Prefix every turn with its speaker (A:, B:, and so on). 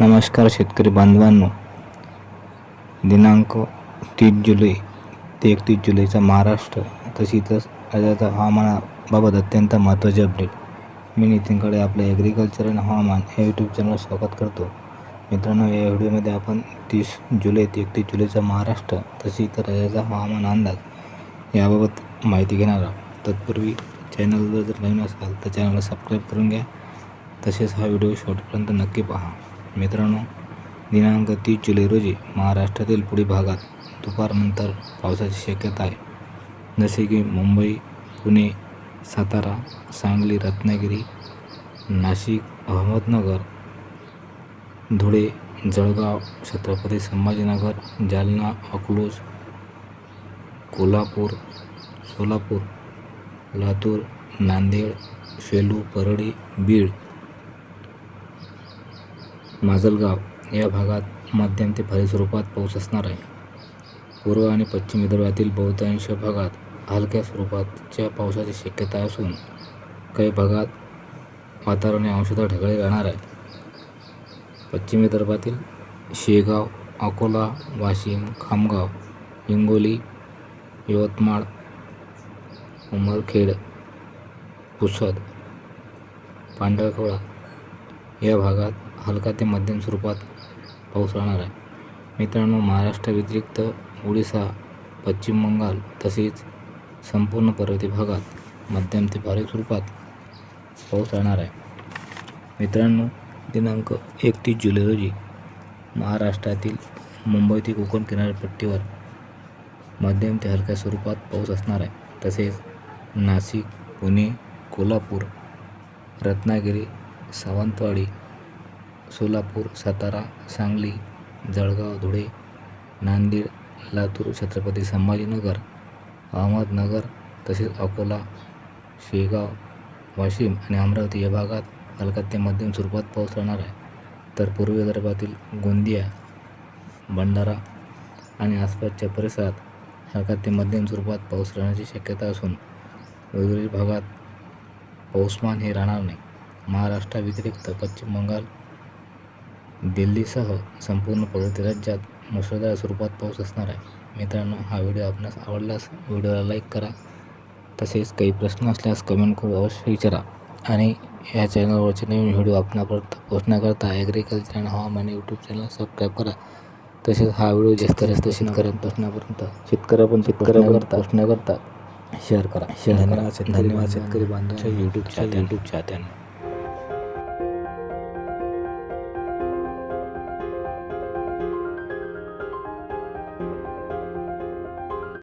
A: नमस्कार शेतकरी बांधवांनो. दिनांक तीस जुलै ते एकतीस जुलैचा महाराष्ट्र. तसेच राज्याचा हवामानाबाबत अत्यंत महत्त्वाचे अपडेट मी नितीनकडे आपल्या ॲग्रिकल्चर आणि हवामान या यूट्यूब चॅनल स्वागत करतो. मित्रांनो या व्हिडिओमध्ये आपण तीस जुलै ते एकतीस जुलैचा महाराष्ट्र तसेच राज्याचा हवामान अंदाज याबाबत माहिती घेणार आहोत. तत्पूर्वी चॅनलवर जर नवीन असाल तर चॅनलला सबस्क्राईब करून घ्या. तसेच हा व्हिडिओ शेवटपर्यंत नक्की पहा. मित्रांनो दिनांक तीस जुलै रोजी महाराष्ट्रातील पुढील भागात दुपारनंतर पावसाची शक्यता आहे. जसे की मुंबई पुणे सातारा सांगली रत्नागिरी नाशिक अहमदनगर धुळे जळगाव छत्रपती संभाजीनगर जालना अकलूज कोल्हापूर सोलापूर लातूर नांदेड सेलू परळी बीड माजलगाव या भागात मध्यम ते भारी स्वरूपात पाऊस असणार आहे. पूर्व आणि पश्चिम विदर्भातील बहुतांश भागात हलक्या स्वरूपाच्या पावसाची शक्यता असून काही भागात वातावरण अंशतः ढगाळी राहणार आहे. पश्चिम विदर्भातील शेगाव अकोला वाशिम खामगाव हिंगोली यवतमाळ उमरखेड पुसद पांढरखोळा या भागात हलका ते मध्यम स्वरूपात पाऊस राहणार आहे. मित्रांनो महाराष्ट्र व्यतिरिक्त ओडिसा पश्चिम बंगाल तसेच संपूर्ण पर्वतीय भागात मध्यम ते भारी स्वरूपात पाऊस राहणार आहे. मित्रांनो दिनांक एकतीस जुलै रोजी महाराष्ट्रातील मुंबई ते कोकण किनारपट्टीवर मध्यम ते हलक्या स्वरूपात पाऊस असणार आहे. तसेच नाशिक पुणे कोल्हापूर रत्नागिरी सावंतवाडी सोलापूर सातारा सांगली जळगाव धुळे नांदेड लातूर छत्रपती संभाजीनगर अहमदनगर तसेच अकोला शेगाव वाशिम आणि अमरावती या भागात हलका ते मध्यम स्वरूपात पाऊस राहणार आहे. तर पूर्व विदर्भातील गोंदिया भंडारा आणि आसपासच्या परिसरात हलका ते मध्यम स्वरूपात पाऊस राहण्याची शक्यता असून उर्वरित भागात पाऊसमान हे राहणार नाही. महाराष्ट्राव्यतिरिक्त पश्चिम बंगाल दिल्लीसह संपूर्ण पर्वतीय राज्यात मुसळधार स्वरूपात पाऊस असणार आहे. मित्रांनो हा व्हिडिओ आपणास आवडल्यास व्हिडिओला लाईक करा. तसेच काही प्रश्न असल्यास कमेंट करून अवश्य विचारा. आणि या चॅनलवरचे नवीन व्हिडिओ आपणापर्यंत पोहोचण्याकरता ॲग्रिकल्चर आणि हवामान यूट्यूब चॅनल सबस्क्राईब करा. तसेच हा व्हिडिओ शेतकऱ्यास शेतकऱ्यांपर्यंत पोहोचण्यापर्यंत शेतकऱ्यापर्यंत शेतकऱ्यापर्यंत पोहोचण्याकरता शेअर करा. शेअर धन्यवाद धन्यवाद. शेतकरी बांधवांच्या यूट्यूब यूट्यूब चाहत्यांना